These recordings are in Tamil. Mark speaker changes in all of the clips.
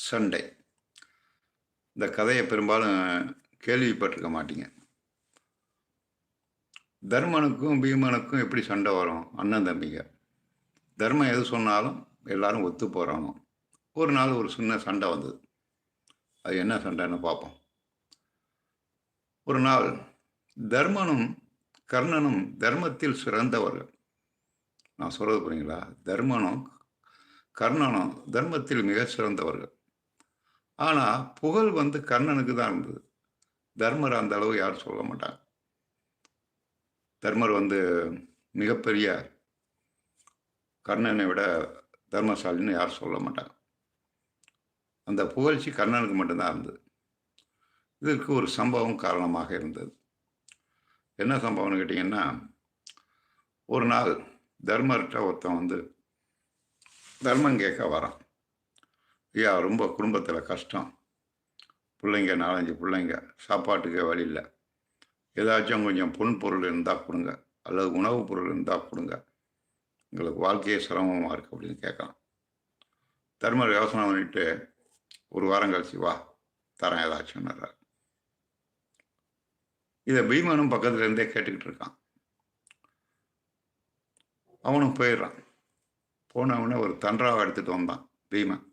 Speaker 1: சண்டை. இந்த கதையை பெரும்பாலும் கேள்விப்பட்டிருக்க மாட்டீங்க. தர்மனுக்கும் பீமனுக்கும் எப்படி சண்டை வரும்? அண்ணன் தம்பிங்க. தர்மம் எது சொன்னாலும் எல்லாரும் ஒத்து போகிறானோ ஒரு நாள் ஒரு சின்ன சண்டை வந்தது. அது என்ன சண்டைன்னு பார்ப்போம். ஒரு நாள் தர்மனும் கர்ணனும் தர்மத்தில் சிறந்தவர்கள். நான் சொல்கிறது புரியுங்களா? தர்மனும் கர்ணனும் தர்மத்தில் மிக சிறந்தவர்கள். ஆனால் புகழ் வந்து கர்ணனுக்கு தான் இருந்தது. தர்மர் அந்த அளவு யாரும் சொல்ல மாட்டாங்க. தர்மர் வந்து மிகப்பெரிய கர்ணனை விட தர்மசாலின்னு யாரும் சொல்ல மாட்டாங்க. அந்த புகழ்ச்சி கர்ணனுக்கு மட்டும்தான் இருந்தது. இதற்கு ஒரு சம்பவம் காரணமாக இருந்தது. என்ன சம்பவம்னு கேட்டிங்கன்னா ஒரு நாள் தர்மர்கிட்ட ஒருத்தன் வந்து தர்மம் கேட்க வரான். ஐயா ரொம்ப குடும்பத்தில் கஷ்டம். பிள்ளைங்க நாலஞ்சு பிள்ளைங்க சாப்பாட்டுக்கே வழி இல்லை. ஏதாச்சும் கொஞ்சம் பொன் பொருள் இருந்தால் கொடுங்க. அல்லது உணவுப் பொருள் இருந்தால் கொடுங்க. எங்களுக்கு வாழ்க்கையே சிரமமாக இருக்குது அப்படின்னு கேட்கலாம். தர்மர் யோசனை பண்ணிட்டு ஒரு வாரம் கழிச்சு வா தரேன் ஏதாச்சும்னுறாரு இதை பீமனும் பக்கத்துல இருந்தே கேட்டுக்கிட்டு இருக்கான். அவனும் போயிடுறான். போனவனே ஒரு தன்றாவை எடுத்துகிட்டு வந்தான் பீமன்.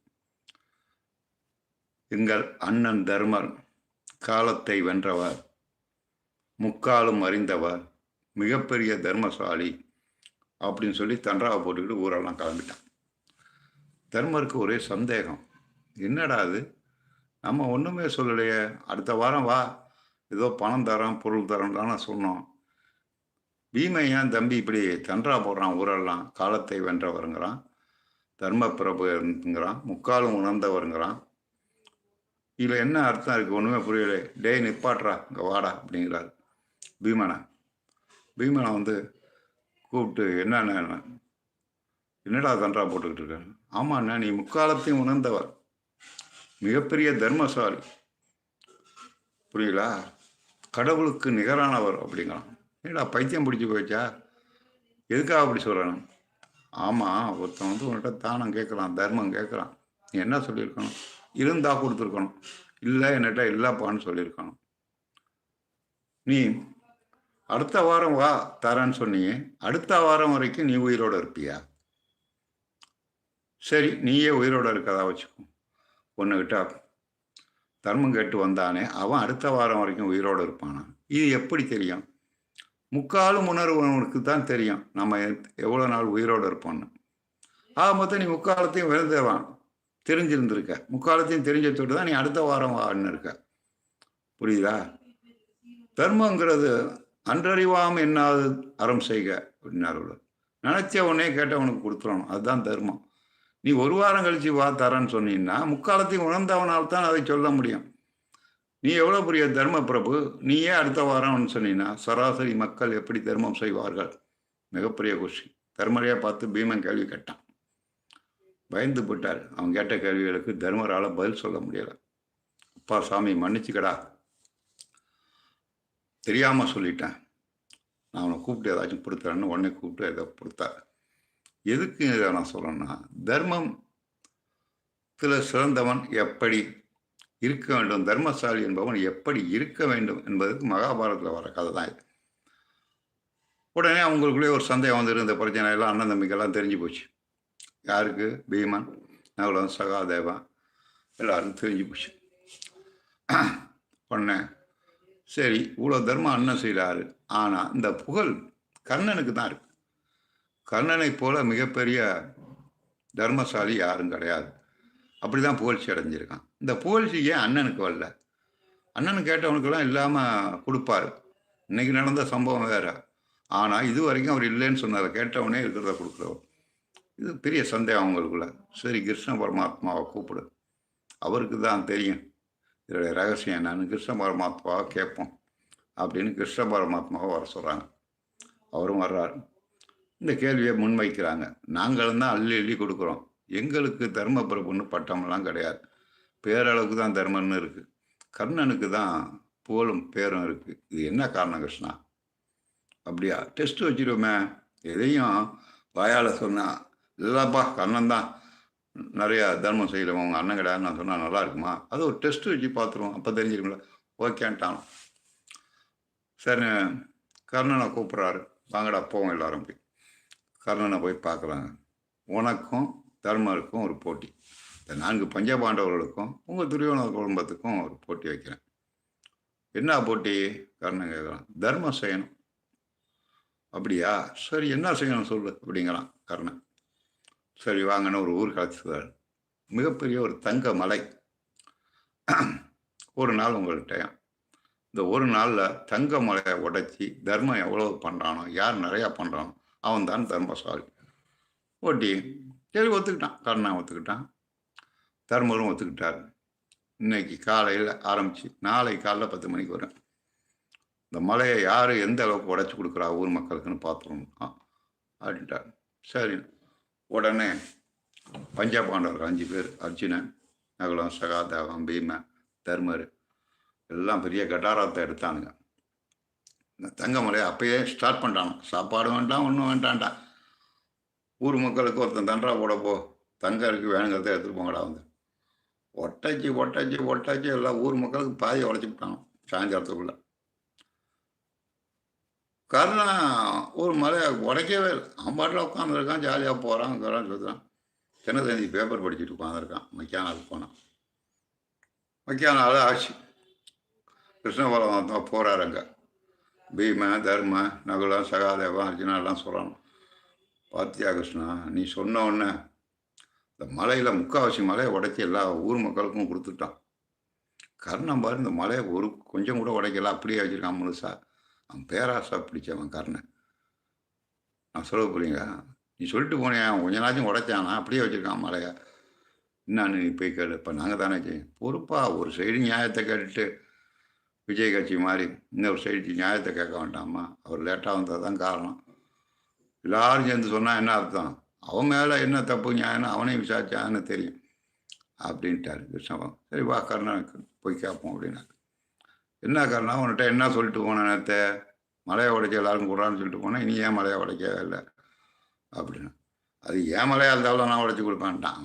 Speaker 1: எங்கள் அண்ணன் தர்மர் காலத்தை வென்றவர் முக்காலும் அறிந்தவர் மிகப்பெரிய தர்மசாலி அப்படின்னு சொல்லி தன்றாவை போட்டுக்கிட்டு ஊரெல்லாம் கிளம்பிட்டான். தர்மருக்கு ஒரே சந்தேகம். என்னடா அது? நம்ம ஒன்றுமே சொல்லலையே. அடுத்த வாரம் வா. ஏதோ பணம் தரோம் பொருள் தரோம்லாம் சொன்னோம். பீமை ஏன் தம்பி இப்படி தன்றா போடுறான் ஊரெல்லாம்? காலத்தை வென்றவருங்கிறான் தர்ம பிரபுங்கிறான் முக்காலும் உணர்ந்தவருங்கிறான். இதில் என்ன அர்த்தம் இருக்குது ஒன்றுமே புரியலை. டேய் நிப்பாட்றா இங்கே வாடா அப்படிங்கிறாரு. பீமனை. பீமனை வந்து கூப்பிட்டு என்னென்ன என்னடா தண்டா போட்டுக்கிட்டு இருக்காரு ஆமாண்ணா நீ முக்காலத்தையும் உணர்ந்தவர். மிகப்பெரிய தர்மசாலி. புரியலா கடவுளுக்கு நிகரானவர் அப்படிங்கிறான். ஏடா பைத்தியம் பிடிச்சி போயிச்சா எதுக்காக அப்படி சொல்கிறேன் ஆமாம் ஒருத்தன் வந்து உன்கிட்ட தானம் கேட்குறான் தர்மம் கேட்குறான். நீ என்ன சொல்லியிருக்கணும்? இருந்தா கொடுத்துருக்கணும். இல்லை என்னட்ட இல்லைப்பான்னு சொல்லியிருக்கணும். நீ அடுத்த வாரம் வா தரேன்னு சொன்னீங்க அடுத்த வாரம் வரைக்கும் நீ உயிரோடு இருப்பியா? சரி நீயே உயிரோடு இருக்கதா வச்சுக்கோ. ஒன்றுகிட்ட தர்மம் கேட்டு வந்தானே அவன் அடுத்த வாரம் வரைக்கும் உயிரோடு இருப்பானா? இது எப்படி தெரியும்? முக்காலும் உணர்வனுக்கு தான் தெரியும் நம்ம எவ்வளோ நாள் உயிரோடு இருப்போம்னு. ஆக மொத்தம் நீ முக்காலத்தையும் விழுந்துடுவான் தெரிஞ்சிருந்திருக்க. முக்காலத்தையும் தெரிஞ்ச தொட்டு தான் நீ அடுத்த வாரம் வான்னு இருக்க புரியுதா? தர்மங்கிறது அன்றறிவாம் என்னாது அறம் செய்க அப்படின்னாரு நினைச்ச உடனே கேட்டவனுக்கு கொடுத்துடணும் அதுதான் தர்மம். நீ ஒரு வாரம் கழிச்சு வா தரேன்னு சொன்னீங்கன்னா முக்காலத்தையும் உணர்ந்தவனால் தான் அதை சொல்ல முடியும். நீ எவ்வளோ பெரிய தர்ம பிரபு? நீயே அடுத்த வாரம்னு சொன்னீங்கன்னா சராசரி மக்கள் எப்படி தர்மம் செய்வார்கள்? மிகப்பெரிய கொஷின் தர்மரையாக பார்த்து பீமன் கேள்வி கேட்டான். பயந்து போட்டார் அவன் கேட்ட கேள்விகளுக்கு தர்மரால் பதில் சொல்ல முடியலை. அப்பா சாமி மன்னிச்சுக்கடா. தெரியாமல் சொல்லிட்டேன். நான் அவனை கூப்பிட்டு ஏதாச்சும் கொடுத்துறேன்னு உடனே கூப்பிட்டு ஏதோ கொடுத்தார். எதுக்கு இதை நான் தர்மம் தர்மத்தில் சிறந்தவன் எப்படி இருக்க வேண்டும் தர்மசாலி என்பவன் எப்படி இருக்க வேண்டும் என்பதற்கு மகாபாரதத்தில் வர கதை தான் இது. உடனே அவங்களுக்குள்ளே ஒரு சந்தேகம் வந்துருந்த பிரச்சனை எல்லாம் அண்ணன் தம்பிக்கெல்லாம் தெரிஞ்சு போச்சு. யாருக்கு? பீமன் நகுலன் சகாதேவன் எல்லாரும் தெரிஞ்சு போச்சு. பண்ணேன் சரி இவ்வளோ தர்மம் அண்ணன் செய்கிறாரு ஆனால் இந்த புகழ் கர்ணனுக்கு தான் இருக்கு. கர்ணனை போல மிகப்பெரிய தர்மசாலி யாரும் கிடையாது. அப்படி தான் புகழ்ச்சி அடைஞ்சிருக்கான். இந்த புகழ்ச்சி ஏன் அண்ணனுக்கு வரல? அண்ணன் கேட்டவனுக்கெல்லாம் இல்லாமல் கொடுப்பாரு. இன்னைக்கு நடந்த சம்பவம் வேற. ஆனால் இது வரைக்கும் அவர் இல்லைன்னு சொன்னார். கேட்டவனே இருக்கிறத கொடுக்குறவர். இது பெரிய சந்தேகம் அவங்களுக்குள்ள. சரி கிருஷ்ண பரமாத்மாவை கூப்பிடு. அவருக்கு தான் தெரியும். இதோடைய ரகசியம் என்னன்னு கிருஷ்ண பரமாத்மாவை கேட்போம் அப்படின்னு கிருஷ்ண பரமாத்மாவை வர சொல்கிறாங்க அவரும் வர்றாரு. இந்த கேள்வியை முன்வைக்கிறாங்க. நாங்களும் தான் அள்ளி அள்ளி கொடுக்குறோம். எங்களுக்கு தர்மபிரபுன்னு பட்டமெல்லாம் கிடையாது. பேரளவுக்கு தான் தர்மம்னு இருக்குது கர்ணனுக்கு தான் புகழும் பேரும் இருக்குது இது என்ன காரணம் கிருஷ்ணா? அப்படியா? டெஸ்ட் வச்சிருவோமே எதையும் வாயால் சொன்னால் இல்லைப்பா கர்ணன் தான் நிறையா தர்மம் செய்கிறவங்க உங்கள் அண்ணன் கிடையாது நான் சொன்னால் நல்லா இருக்குமா அது ஒரு டெஸ்ட் வச்சு பார்த்துருவோம் அப்போ தெரிஞ்சிருக்கும்ல. ஓகேன்ட்டான் சரி கர்ணனை கூப்பிட்றாரு. வாங்கடா போவோம் எல்லாரும் போய். கர்ணனை போய் பார்க்குறாங்க உனக்கும் தர்மருக்கும் ஒரு போட்டி. இந்த நான்கு பஞ்சபாண்டவர்களுக்கும் உங்கள் துரியோன குடும்பத்துக்கும் ஒரு போட்டி வைக்கிறேன். என்ன போட்டி? கர்ணன் கேட்குறான் தர்மம் செய்யணும். அப்படியா? சரி என்ன செய்யணும் சொல்லு? அப்படிங்கிறான் கர்ணன். சரி வாங்கன்னு ஒரு ஊர் கழிச்சுதார் மிகப்பெரிய ஒரு தங்க மலை. ஒரு நாள் உங்கள்கிட்ட இந்த ஒரு நாளில் தங்க மலையை உடைச்சி தர்மம் எவ்வளோ பண்ணுறானோ யார் நிறையா பண்ணுறானோ அவன் தான் தர்மசாலி. ஓட்டி சரி ஒத்துக்கிட்டான். கர்ணன் ஒத்துக்கிட்டான். தர்மரும் ஒத்துக்கிட்டார். இன்னைக்கு காலையில் ஆரம்பிச்சு நாளை காலைல பத்து மணிக்கு வரேன் இந்த மலையை யார் எந்த அளவுக்கு உடச்சி கொடுக்குறா ஊர் மக்களுக்குன்னு பார்த்துருணும் அப்படின்ட்டார் சரி உடனே பஞ்சாப் பாண்டவர்கள் அஞ்சு பேர் அர்ஜுனன் நகுலம் சகாதேவன் பீமன் தர்மர் எல்லாம் பெரிய கட்டாரத்தை எடுத்தானுங்க. இந்த தங்கமலை அப்பயே ஸ்டார்ட் பண்ணிட்டான். சாப்பாடு வேண்டாம் ஒன்றும் வேண்டான்டா ஊர் மக்களுக்கு ஒருத்தன் தண்டா போட போ தங்கம் இருக்கு வேணுங்கிறத எடுத்துகிட்டு போங்கடா வந்து. ஒட்டாச்சி ஒட்டாச்சி ஒட்டாச்சி எல்லாம் ஊர் மக்களுக்கு பாதி உடச்சி விட்டான் சாயந்தரத்துக்குள்ளே. காரணம் ஒரு மலையை உடைக்கவே இல்லை. அவன் பாட்டில் உட்காந்துருக்கான் ஜாலியாக போகிறான் இருக்கிறான் சொல்கிறான் தினத்தந்தி பேப்பர் படிச்சுட்டு உட்காந்துருக்கான் மக்கியானாலுக்கு போனான். மக்கியானால ஆச்சு. கிருஷ்ணபுரம் தான் போகிறாருங்க பீம தர்ம நகுலம் சகாதேவன் அர்ஜுனா எல்லாம் சொல்கிறான் பாத்தியா கிருஷ்ணா நீ சொன்ன உடனே இந்த மலையில் முக்கால்வாசி மலையை உடைச்சி எல்லா ஊர் மக்களுக்கும் கொடுத்துட்டான். கர்ணம் பாரு இந்த மலையை ஒரு கொஞ்சம் கூட உடைக்கல அப்படியே வச்சுருக்கான் முழுசாக அவன் பேராசா பிடிச்சவன் கர்ணன். நான் சொல்ல புரியுங்க. நீ சொல்லிட்டு போனேன் கொஞ்ச நாச்சும் உடைச்சானா அப்படியே வச்சுருக்கான் மலையை. என்னன்னு நீ போய் கேளு. இப்போ நாங்கள் தானே செய்யும் பொறுப்பா ஒரு சைடு நியாயத்தை கேட்டுட்டு விஜய் கட்சி மாதிரி இன்னொரு சைடு நியாயத்தை கேட்க வேண்டாமா? அவர் லேட்டாக வந்தது தான் காரணம். எல்லாரும் சேர்ந்து சொன்னால் என்ன அர்த்தம்? அவன் மேலே என்ன தப்பு நியாயம்னு அவனையும் விசாரிச்சான்னு தெரியும். அப்படின்ட்டாரு கிருஷ்ணபம் சரி வா கருணா போய் கேட்போம் அப்படின்னாரு. என்ன காரணம்? உன்கிட்ட என்ன சொல்லிட்டு போனேன் நேற்று மலையை உடைக்க எல்லாரும் கூடான்னு சொல்லிட்டு போனேன். நீ ஏன் மலையை உடைக்கவே இல்லை? அப்படின்னு. அது ஏன் மலையாக இருந்தாலும் நான் உடைச்சி கொடுப்பேன்ட்டான்.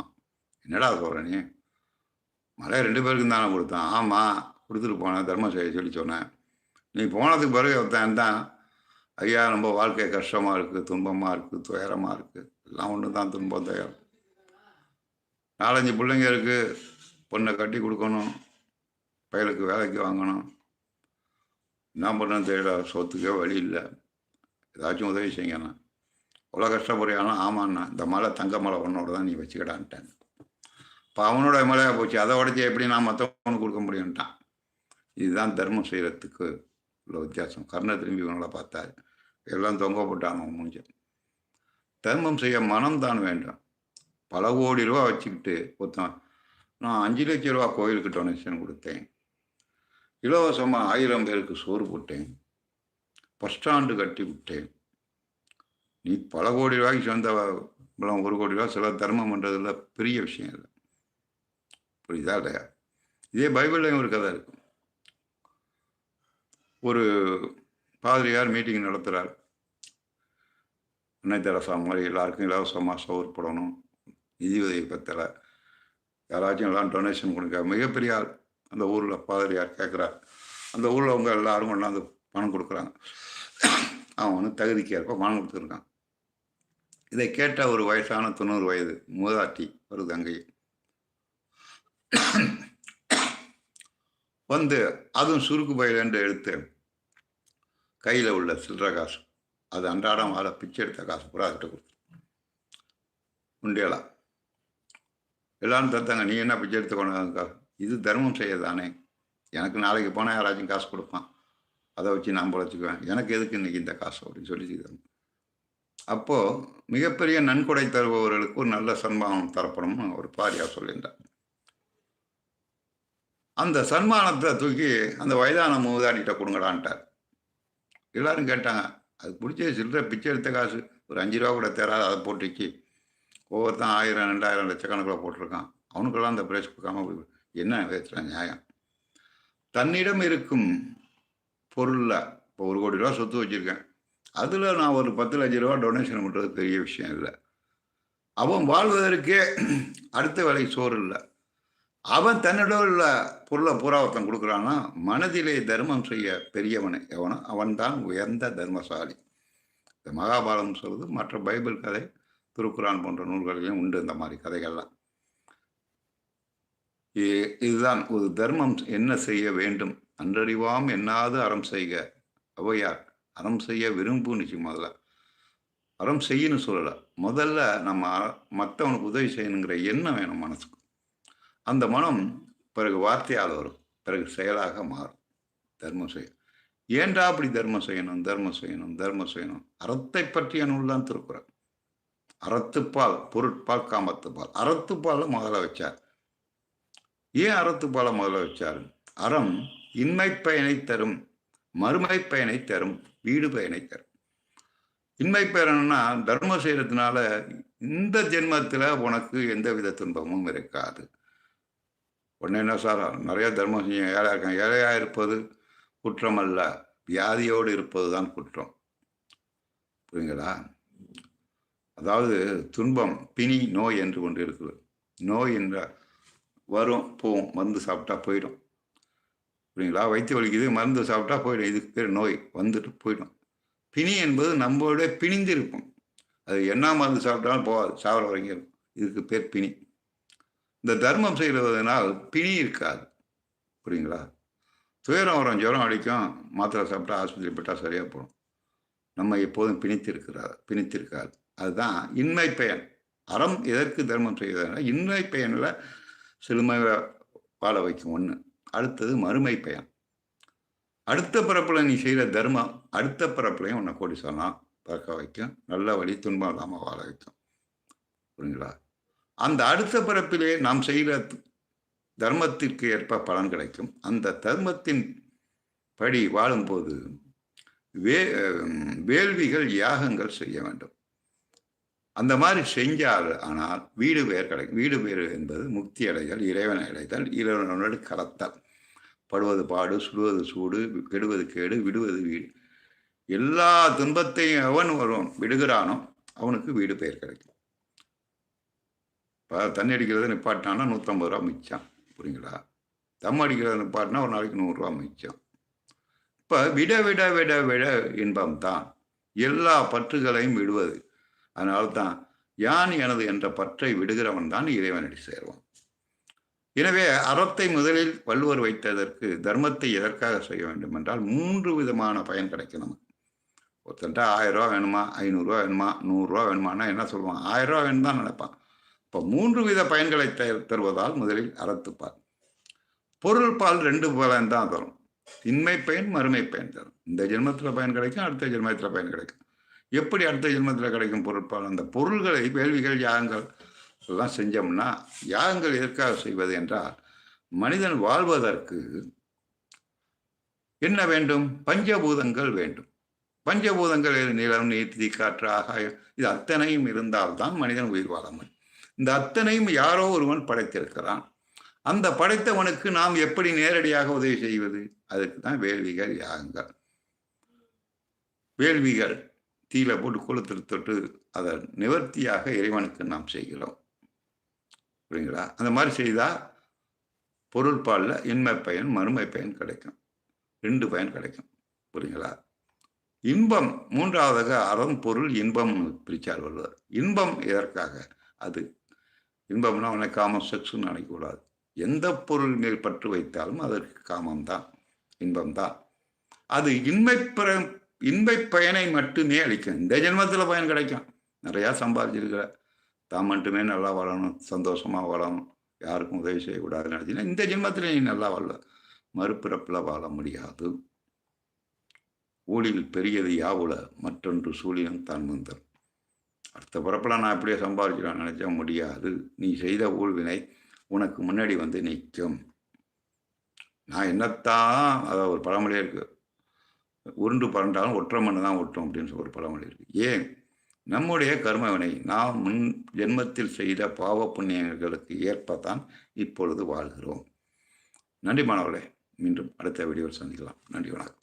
Speaker 1: என்னடா சொல்கிற நீ? மலையை ரெண்டு பேருக்கும் தானே கொடுத்தான். ஆமாம் கொடுத்துட்டு போனேன். தர்மம் செய்ய சொல்லி சொன்னேன். நீ போனதுக்கு பிறகு ஒருத்தன் தான் ஐயா ரொம்ப வாழ்க்கை கஷ்டமாக இருக்குது துன்பமாக இருக்குது துயரமாக இருக்குது எல்லாம் ஒன்று தான் துன்பம் துயரம். நாலஞ்சு பிள்ளைங்க இருக்குது பொண்ணை கட்டி கொடுக்கணும். பயலுக்கு வேலைக்கு வாங்கணும். என்ன பண்ணணும் தெரியல சொத்துக்கே வழி இல்லை. ஏதாச்சும் உதவி செய்யணும். அவ்வளோ கஷ்டப்படுறியானா ஆமாண்ணா இந்த மலை தங்க மலை உன்னோட தான் நீ வச்சுக்கிடான்ட்டேன். இப்போ அவனோட மலையாக போச்சு. அதை உடச்சி எப்படி நான் மற்றவனுக்கு கொடுக்க முடியும்ட்டான். இதுதான் தர்மம் செய்கிறதுக்கு உள்ள வித்தியாசம். கர்ண திரும்பி இவங்களை பார்த்தாரு. எல்லாம் தொங்க போட்டான் முடிஞ்ச தர்மம் செய்ய மனம் தான் வேண்டும். பல கோடி ரூபா வச்சுக்கிட்டு ஒருத்தன் நான் அஞ்சு லட்ச ரூபா கோயிலுக்கு டொனேஷன் கொடுத்தேன். இலவசமாக ஆயிரம் பேருக்கு சோறு போட்டேன். பஸ் ஸ்டாண்டு கட்டி விட்டேன். நீ பல கோடி ரூபாய்க்கு சொந்த ஒரு கோடி ரூபா சில தர்மம் பண்ணுறதுல பெரிய விஷயம் இல்லை புரியுதா இல்லையா? இதே பைபிள்லையும் ஒரு கதை இருக்கும் ஒரு பாதிரியார் மீட்டிங் நடத்துகிறார் அன்னை தெரசா மாதிரி எல்லாருக்கும் இலவசமாக சோறு போடணும். நிதி உதவி பத்தலை. யாராச்சும் எல்லாம் டொனேஷன் கொடுக்க மிகப்பெரிய ஆள். அந்த ஊரில் பாதிரியார் கேட்குறார் அந்த ஊரில் அவங்க எல்லாரும் கொண்டாந்து பணம் கொடுக்குறாங்க. அவன் வந்து தகுதிக்கு ஏற்ப பணம் கொடுத்துருக்கான் இதை கேட்ட ஒரு வயசான தொண்ணூறு வயது மூதாட்டி ஒரு தங்கை. வந்து அதுவும் சுருக்கு பயிலன்று எடுத்து கையில் உள்ள சில்லற காசு. அது அன்றாடம் வாழ பிச்சை எடுத்த காசு பூரா கிட்ட கொடுத்து உண்டியலாம் எல்லாரும் தத்தாங்க நீ என்ன பிச்சை எடுத்து கொண்டாங்க காசு இது தர்மம் செய்யதானே? எனக்கு நாளைக்கு போனால் யாராச்சும் காசு கொடுப்பான். அதை வச்சு நான் பொழைச்சிக்குவேன். எனக்கு எதுக்கு இன்னைக்கு இந்த காசு? அப்படின்னு சொல்லி செய்தாங்க. அப்போது மிகப்பெரிய நன்கொடை தருபவர்களுக்கு ஒரு நல்ல சன்மானம் தரப்படும்னு ஒரு பாரியார் சொல்லியிருந்தார். அந்த சன்மானத்தை தூக்கி அந்த வயதான மூதாடிகிட்ட கொடுங்கடான்ட்டார். எல்லாரும் கேட்டாங்க அது பிடிச்ச சில்லற பிச்சை எடுத்த காசு. ஒரு அஞ்சு ரூபா கூட தராது அதை போட்டுச்சு ஒவ்வொருத்தன் ஆயிரம் ரெண்டாயிரம் லட்சக்கணக்கில் போட்டிருக்கான். அவனுக்கெல்லாம் அந்த பிரைஸ் கொடுக்காம என்ன விதத்தில் நியாயம்? தன்னிடம் இருக்கும் பொருளில் இப்போ ஒரு கோடி ரூபா சொத்து வச்சுருக்கேன். அதில் நான் ஒரு பத்து லட்ச ரூபா டொனேஷன் பண்ணுறது பெரிய விஷயம் இல்லை. அவன் வாழ்வதற்கே அடுத்த வேலை சோறு இல்லை. அவன் தன்னிடம் உள்ள பொருளை பூரா கொடுக்குறான்னா மனதிலே தர்மம் செய்ய பெரியவன் எவனோ அவன்தான் உயர்ந்த தர்மசாலி. இந்த மகாபாரதம் சொல்லுது மற்ற பைபிள் கதை திருக்குறான் போன்ற நூல்களிலும் உண்டு இந்த மாதிரி கதைகள்லாம். இதுதான் ஒரு தர்மம். என்ன செய்ய வேண்டும்? அன்றறிவாம் என்னாது அறம் செய்க. அவையார் அறம் செய்ய விரும்புனுச்சு முதல்ல. அறம் செய்யணும் சொல்லலை. முதல்ல நம்ம மற்றவனுக்கு உதவி செய்யணுங்கிற எண்ணம் வேணும் மனசுக்கு. அந்த மனம் பிறகு வார்த்தையால் வரும். பிறகு செயலாக மாறும். தர்மம் செய்ய. ஏண்டா அப்படி தர்மம் செய்யணும்? தர்மம் செய்யணும்? தர்மம் செய்யணும்? அறத்தை பற்றிய நூல் தான் திருக்குறள் அறத்துப்பால் பொருட்பால் காமத்துப்பால் அறத்துப்பால் முதல்ல வச்சார். ஏன் அறத்துப்பாலை முதல்ல வச்சார்? அறம் இன்மை பயனை தரும் மறுமை பயனை தரும் வீடு பயனை தரும். இன்மை பயனா தர்மம் செய்யறதுனால இந்த ஜென்மத்தில் உனக்கு எந்த வித துன்பமும் இருக்காது. உடனே என்ன சார் நிறைய தர்மம் செய்ய ஏழை இருக்கான் ஏழையாக இருப்பது குற்றம் அல்ல வியாதியோடு இருப்பது தான் குற்றம். புரியுங்களா அதாவது துன்பம் பிணி நோய் என்று ஒன்று இருக்குது. நோய் என்ற வரும் போகும். மருந்து சாப்பிட்டா போயிடும். புரியுங்களா? வயிற்று வலிக்குது மருந்து சாப்பிட்டா போயிடும். இதுக்கு பேர் நோய். வந்துட்டு போயிடும். பிணி என்பது நம்மளோட பிணிந்து இருக்கும். அது என்ன மருந்து சாப்பிட்டாலும் போகாது. சாவர வரைக்கும் இருக்கும். இதுக்கு பேர் பிணி. இந்த தர்மம் செய்கிறதுனால் பிணி இருக்காது. புரியுங்களா? துயரம் வரும் ஜுரம் அடிக்கும். மாத்திரை சாப்பிட்டா ஆஸ்பத்திரி போட்டால் சரியாக போகும். நம்ம எப்போதும் பிணித்திருக்கிறார் பிணித்திருக்காது. அதுதான் இன்மை பயன். அறம் எதற்கு தர்மம் செய்வதுனா இன்மை பயனில் சிறுமை வாழ வைக்கும் ஒன்று அடுத்தது மறுமை பயன். அடுத்த பிறப்பில் நீ செய்கிற தர்மம் அடுத்த பிறப்புலையும் உன்னை கோடி சொல்லலாம். பார்க்க வைக்கும். நல்ல வழி துன்பம் இல்லாமல் வாழ வைக்கும். புரியுங்களா? அந்த அடுத்த பிறப்பிலே நாம் செய்கிற தர்மத்திற்கு ஏற்ப பலன் கிடைக்கும். அந்த தர்மத்தின் படி வாழும்போது வே வேள்விகள் யாகங்கள் செய்ய வேண்டும். அந்த மாதிரி செஞ்சால் ஆனால் வீடு பெயர் கிடைக்கும் வீடு பெயர் என்பது முக்தி அடைதல் இறைவனை அடைதல் இறைவனோடு கலத்தல். படுவது பாடு சுடுவது சூடு கெடுவது கேடு விடுவது வீடு. எல்லா துன்பத்தையும் எவன் வருவான் விடுகிறானோ அவனுக்கு வீடு பெயர் கிடைக்கும். இப்போ தண்ணி அடிக்கிறது நிப்பாட்டினான்னா நூற்றம்பது ரூபா மிச்சம் புரியுங்களா? தம் அடிக்கிறது நிப்பாட்டினா ஒரு நாளைக்கு நூறுரூவா மிச்சம். இப்போ விட விட விட விட இன்பம் தான் எல்லா பற்றுகளையும் விடுவது. அதனால்தான் யான் எனது என்ற பற்றை விடுகிறவன் தான் இறைவனடி சேருவான். எனவே அறத்தை முதலில் வள்ளுவர் வைத்ததற்கு தர்மத்தை எதற்காக செய்ய வேண்டும் என்றால் மூன்று விதமான பயன் கிடைக்கும் நமக்கு. ஒருத்தன்ட்ட ஆயிரம் ரூபா வேணுமா ஐநூறுரூவா வேணுமா நூறுரூவா வேணுமானா என்ன சொல்லுவான்? ஆயிரம் ரூபா வேணும் தான் நினைப்பான். இப்போ மூன்று வித பயன்களை த- தருவதால் முதலில் அறத்துப்பால் பொருள் பால் ரெண்டு பலன் தான் தரும். இன்மை பயன் மறுமை பயன் தரும். இந்த ஜென்மத்தில் பயன் கிடைக்கும் அடுத்த ஜென்மத்தில் பயன் கிடைக்கும். எப்படி அடுத்த ஜென்மத்தில் கிடைக்கும் பொருட்பால்? அந்த பொருள்களை வேள்விகள் யாகங்கள் எல்லாம் செஞ்சோம்னா யாகங்கள் எதற்காக செய்வது என்றால் மனிதன் வாழ்வதற்கு என்ன வேண்டும்? பஞ்சபூதங்கள் வேண்டும். பஞ்சபூதங்கள் நிலம் நீர் தீ காற்று ஆகாயம். இது அத்தனையும் இருந்தால்தான் மனிதன் உயிர் வாழ முடியும். இந்த அத்தனையும் யாரோ ஒருவன் படைத்திருக்கிறான். அந்த படைத்தவனுக்கு நாம் எப்படி நேரடியாக உதவி செய்வது? அதுக்கு தான் வேள்விகள் யாகங்கள். வேள்விகள். தீயில போட்டு கொளுத்து தொட்டு அதை நிவர்த்தியாக இறைவனுக்கு நாம் செய்கிறோம். புரியுங்களா அந்த மாதிரி செய்தால் பொருள்பாலில் இன்மை பயன் மறுமை பயன் கிடைக்கும். ரெண்டு பயன் கிடைக்கும். புரியுங்களா இன்பம் மூன்றாவதாக அறம் பொருள் இன்பம் பிரிச்சார் வருவார் இன்பம் எதற்காக? அது இன்பம்னா அவனை காமம் செக்ஸ்ன்னு நினைக்கக்கூடாது எந்த பொருள் மேல் பற்று வைத்தாலும் அதற்கு காமம் தான் இன்பம் தான். அது இன்மை இன்பை பயனை மட்டுமே அளிக்கும். இந்த ஜென்மத்தில் பயன் கிடைக்கும். நிறையா சம்பாதிச்சிருக்கிற. தான் மட்டுமே நல்லா வாழணும். சந்தோஷமாக வாழணும். யாருக்கும் உதவி செய்யக்கூடாதுன்னு நினச்சினா இந்த ஜென்மத்தில் நீ நல்லா வாழ மறுபிறப்பில் வாழ முடியாது. ஊழில் பெரியது யாவுல மற்றொன்று சூழியம் தான் முந்தர் அடுத்த பிறப்பில் நான் அப்படியே சம்பாதிச்சிடலாம் நினச்சா முடியாது. நீ செய்த ஊழ்வினை உனக்கு முன்னாடி வந்து நிற்கும். நான் என்னத்தான் அதாவது ஒரு பழமொழியே இருக்குது உருண்டு பரண்டாலும் ஒற்றை மண்ணு தான் ஒட்டும் அப்படின்னு சொல்லி ஒரு பழமொழி இருக்கு. ஏன்? நம்முடைய கர்மவினை நாம் முன் ஜென்மத்தில் செய்த பாவ புண்ணியங்களுக்கு ஏற்பத்தான் இப்பொழுது வாழ்கிறோம். நன்றி மாணவர்களே. மீண்டும் அடுத்த வீடியோவில் சந்திக்கலாம். நன்றி வணக்கம்.